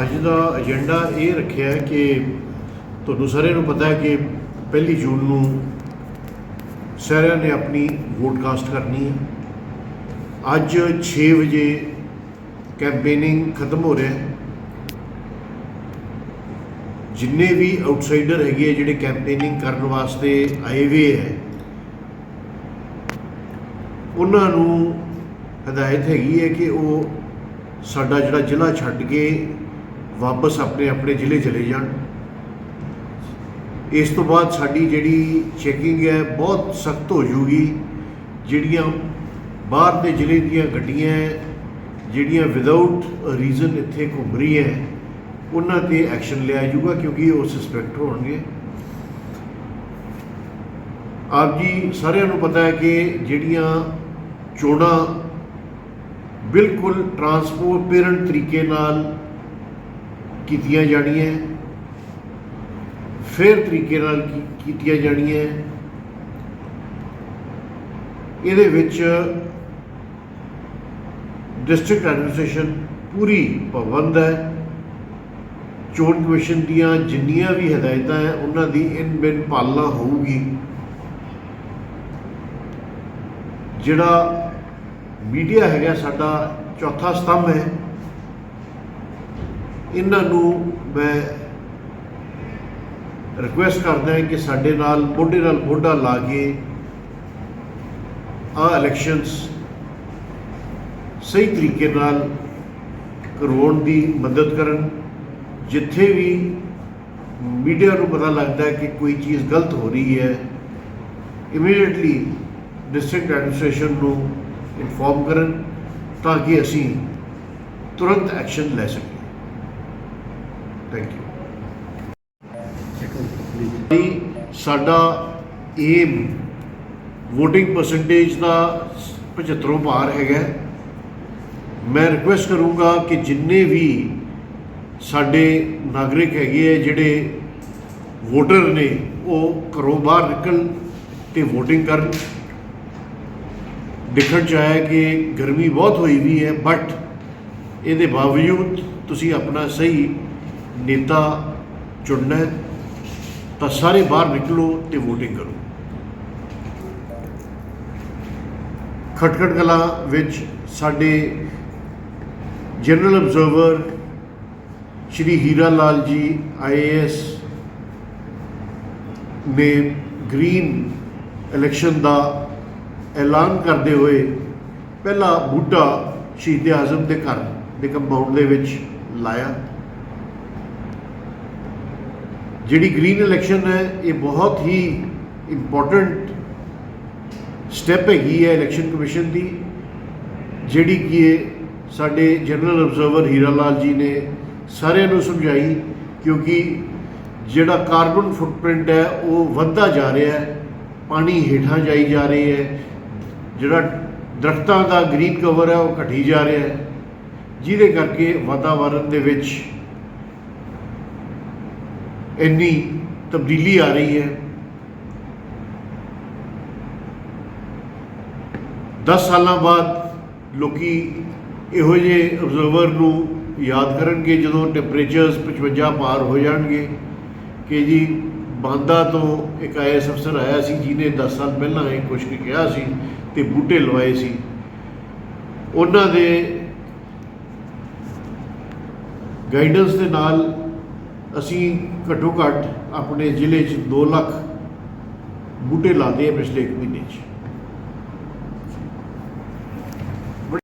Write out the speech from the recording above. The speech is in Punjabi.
ਅੱਜ ਦਾ ਏਜੰਡਾ ਇਹ ਰੱਖਿਆ ਹੈ ਕਿ ਤੁਹਾਨੂੰ ਸਾਰਿਆਂ ਨੂੰ ਪਤਾ ਹੈ ਕਿ ਪਹਿਲੀ ਜੂਨ ਨੂੰ ਸਾਰਿਆਂ ਨੇ ਆਪਣੀ ਵੋਟ ਕਾਸਟ ਕਰਨੀ ਹੈ। ਅੱਜ 6 ਵਜੇ ਕੈਂਪੇਨਿੰਗ ਖਤਮ ਹੋ ਰਿਹਾ ਹੈ। ਜਿੰਨੇ ਵੀ ਆਊਟਸਾਈਡਰ ਹੈਗੇ ਆ ਜਿਹੜੇ ਕੈਂਪੇਨਿੰਗ ਕਰਨ ਵਾਸਤੇ ਆਏ ਹੋਏ ਹੈ ਉਹਨਾਂ ਨੂੰ ਹਦਾਇਤ ਹੈਗੀ ਹੈ ਕਿ ਉਹ ਸਾਡਾ ਜਿਹੜਾ ਜ਼ਿਲ੍ਹਾ ਛੱਡ ਕੇ ਵਾਪਸ ਆਪਣੇ ਆਪਣੇ ਜ਼ਿਲ੍ਹੇ ਚਲੇ ਜਾਣ। ਇਸ ਤੋਂ ਬਾਅਦ ਸਾਡੀ ਜਿਹੜੀ ਚੈਕਿੰਗ ਹੈ ਬਹੁਤ ਸਖਤ ਹੋ ਜੂਗੀ ਜਿਹੜੀਆਂ ਬਾਹਰ ਦੇ ਜ਼ਿਲ੍ਹੇ ਦੀਆਂ ਗੱਡੀਆਂ ਹੈ, ਜਿਹੜੀਆਂ ਵਿਦਆਊਟ ਰੀਜ਼ਨ ਇੱਥੇ ਘੁੰਮ ਰਹੀ ਹੈ ਉਹਨਾਂ ਤੇ ਐਕਸ਼ਨ ਲਿਆ ਜਾਊਗਾ ਕਿਉਂਕਿ ਉਹ ਸਸਪੈਕਟ ਹੋਣਗੇ। ਆਪ ਜੀ ਸਾਰਿਆਂ ਨੂੰ ਪਤਾ ਹੈ ਕਿ ਜਿਹੜੀਆਂ ਚੋਣਾਂ ਬਿਲਕੁਲ ਟਰਾਂਸਪੋਰਟ ਪੇਰੈਂਟ ਤਰੀਕੇ ਨਾਲ ਕੀਤੀਆਂ ਜਾਣੀਆਂ ਫੇਰ ਤਰੀਕੇ ਨਾਲ ਕੀ- ਕੀਤੀਆਂ ਜਾਣੀਆਂ ਇਹਦੇ ਵਿੱਚ ਡਿਸਟ੍ਰਿਕਟ ਐਡਮਿਨਿਸਟ੍ਰੇਸ਼ਨ ਪੂਰੀ ਪਾਬੰਦ ਹੈ। ਚੋਣ ਕਮਿਸ਼ਨ ਦੀਆਂ ਜਿੰਨੀਆਂ ਵੀ ਹਦਾਇਤਾਂ ਹੈ, ਉਹਨਾਂ ਦੀ ਇਨ ਬਿਨ ਪਾਲਣਾ ਹੋਊਗੀ। ਜਿਹੜਾ ਮੀਡੀਆ ਹੈਗਾ ਸਾਡਾ ਚੌਥਾ ਸਤੰਭ ਹੈ। ਇਹਨਾਂ ਨੂੰ ਮੈਂ ਰਿਕੁਐਸਟ ਕਰਦਾ ਹਾਂ ਕਿ ਸਾਡੇ ਨਾਲ, ਮੋਢੇ ਨਾਲ ਮੋਢਾ ਲਾ ਕੇ ਆ ਇਲੈਕਸ਼ਨਸ ਸਹੀ ਤਰੀਕੇ ਨਾਲ ਕਰਵਾਉਣ ਦੀ ਮਦਦ ਕਰਨ। ਜਿੱਥੇ ਵੀ ਮੀਡੀਆ ਨੂੰ ਪਤਾ ਲੱਗਦਾ ਹੈ ਕਿ ਕੋਈ ਚੀਜ਼ ਗਲਤ ਹੋ ਰਹੀ ਹੈ ਇਮੀਡੀਏਟਲੀ ਡਿਸਟ੍ਰਿਕਟ ਐਡਮਿਨਿਸਟ੍ਰੇਸ਼ਨ ਨੂੰ ਇਨਫੋਰਮ ਕਰਨ ਤਾਂ ਕਿ ਅਸੀਂ ਤੁਰੰਤ ਐਕਸ਼ਨ ਲੈ ਸਕੀਏ। ਥੈਂਕ ਯੂ ਸਾਡਾ ਏਮ VOTING ਪਰਸੈਂਟੇਜ ਦਾ 75 ਪਾਰ ਹੈਗਾ ਮੈਂ ਰਿਕੁਐਸਟ ਕਰੂੰਗਾ ਕਿ ਜਿੰਨੇ ਵੀ ਸਾਡੇ ਨਾਗਰਿਕ ਹੈਗੇ ਆ, ਜਿਹੜੇ ਵੋਟਰ ਨੇ, ਉਹ ਘਰੋਂ ਬਾਹਰ ਨਿਕਲ ਤੇ VOTING ਕਰਨ। ਦੇਖਣ ਚ ਆਇਆ ਕਿ ਗਰਮੀ ਬਹੁਤ ਹੋਈ ਵੀ ਹੈ ਬਟ ਇਹਦੇ ਬਾਵਜੂਦ ਤੁਸੀਂ ਆਪਣਾ ਸਹੀ ਨੇਤਾ ਚੁਣਨਾ ਤਾਂ ਸਾਰੇ ਬਾਹਰ ਨਿਕਲੋ ਤੇ VOTING ਕਰੋ। ਖਟਕਟ ਕਲਾ ਵਿੱਚ ਸਾਡੇ ਜਨਰਲ ਅਬਜ਼ਰਵਰ ਸ਼੍ਰੀ ਹੀਰਾ ਲਾਲ ਜੀ ਆਈਏਐਸ ਨੇ ਗ੍ਰੀਨ ਇਲੈਕਸ਼ਨ ਦਾ ਐਲਾਨ ਕਰਦੇ ਹੋਏ ਪਹਿਲਾ ਬੂਟਾ ਸ਼ਹੀਦ ਆਜ਼ਮ ਦੇ ਘਰ ਦੇ ਕੰਪਾਊਂਡ ਦੇ ਵਿੱਚ ਲਾਇਆ। ਜਿਹੜੀ ਗ੍ਰੀਨ ਇਲੈਕਸ਼ਨ ਹੈ, ਇਹ ਬਹੁਤ ਹੀ ਇੰਪੋਰਟੈਂਟ ਸਟੈਪ ਹੈਗੀ ਹੈ ਇਲੈਕਸ਼ਨ ਕਮਿਸ਼ਨ ਦੀ, ਜਿਹੜੀ ਕਿ ਇਹ ਸਾਡੇ ਜਨਰਲ ਅਬਜ਼ਰਵਰ ਹੀਰਾ ਲਾਲ ਜੀ ਨੇ ਸਾਰਿਆਂ ਨੂੰ ਸਮਝਾਈ, ਕਿਉਂਕਿ ਜਿਹੜਾ ਕਾਰਬਨ ਫੁੱਟਪ੍ਰਿੰਟ ਹੈ, ਉਹ ਵੱਧਦਾ ਜਾ ਰਿਹਾ ਹੈ, ਪਾਣੀ ਹੇਠਾਂ ਜਾਈ ਜਾ ਰਹੀ ਹੈ, ਜਿਹੜਾ ਦਰਖਤਾਂ ਦਾ ਗ੍ਰੀਨ ਕਵਰ ਹੈ, ਉਹ ਘਟੀ ਜਾ ਰਿਹਾ ਹੈ, ਜਿਹਦੇ ਕਰਕੇ ਵਾਤਾਵਰਣ ਦੇ ਵਿੱਚ ਇੰਨੀ ਤਬਦੀਲੀ ਆ ਰਹੀ ਹੈ। 10 ਸਾਲਾਂ ਬਾਅਦ ਲੋਕੀ ਇਹੋ ਜਿਹੇ ਅਬਜ਼ਰਵਰ ਨੂੰ ਯਾਦ ਕਰਨਗੇ ਜਦੋਂ ਟੈਂਪਰੇਚਰਸ 55 ਪਾਰ ਹੋ ਜਾਣਗੇ ਕਿ ਜੀ ਬਾਂਦਾ ਤੋਂ ਇੱਕ ਆਈਐਸ ਅਫਸਰ ਆਇਆ ਸੀ ਜਿਹਨੇ 10 ਸਾਲ ਪਹਿਲਾਂ ਇਹ ਕੁਝ ਕਿਹਾ ਸੀ ਤੇ ਬੂਟੇ ਲਵਾਏ ਸੀ। ਉਹਨਾਂ ਦੇ ਗਾਈਡੈਂਸ ਦੇ ਨਾਲ ਅਸੀਂ ਘੱਟੋ ਘੱਟ ਆਪਣੇ ਜ਼ਿਲ੍ਹੇ 'ਚ 2 ਲੱਖ ਬੂਟੇ ਲਾਦੇ ਆ ਪਿਛਲੇ ਇੱਕ ਮਹੀਨੇ 'ਚ।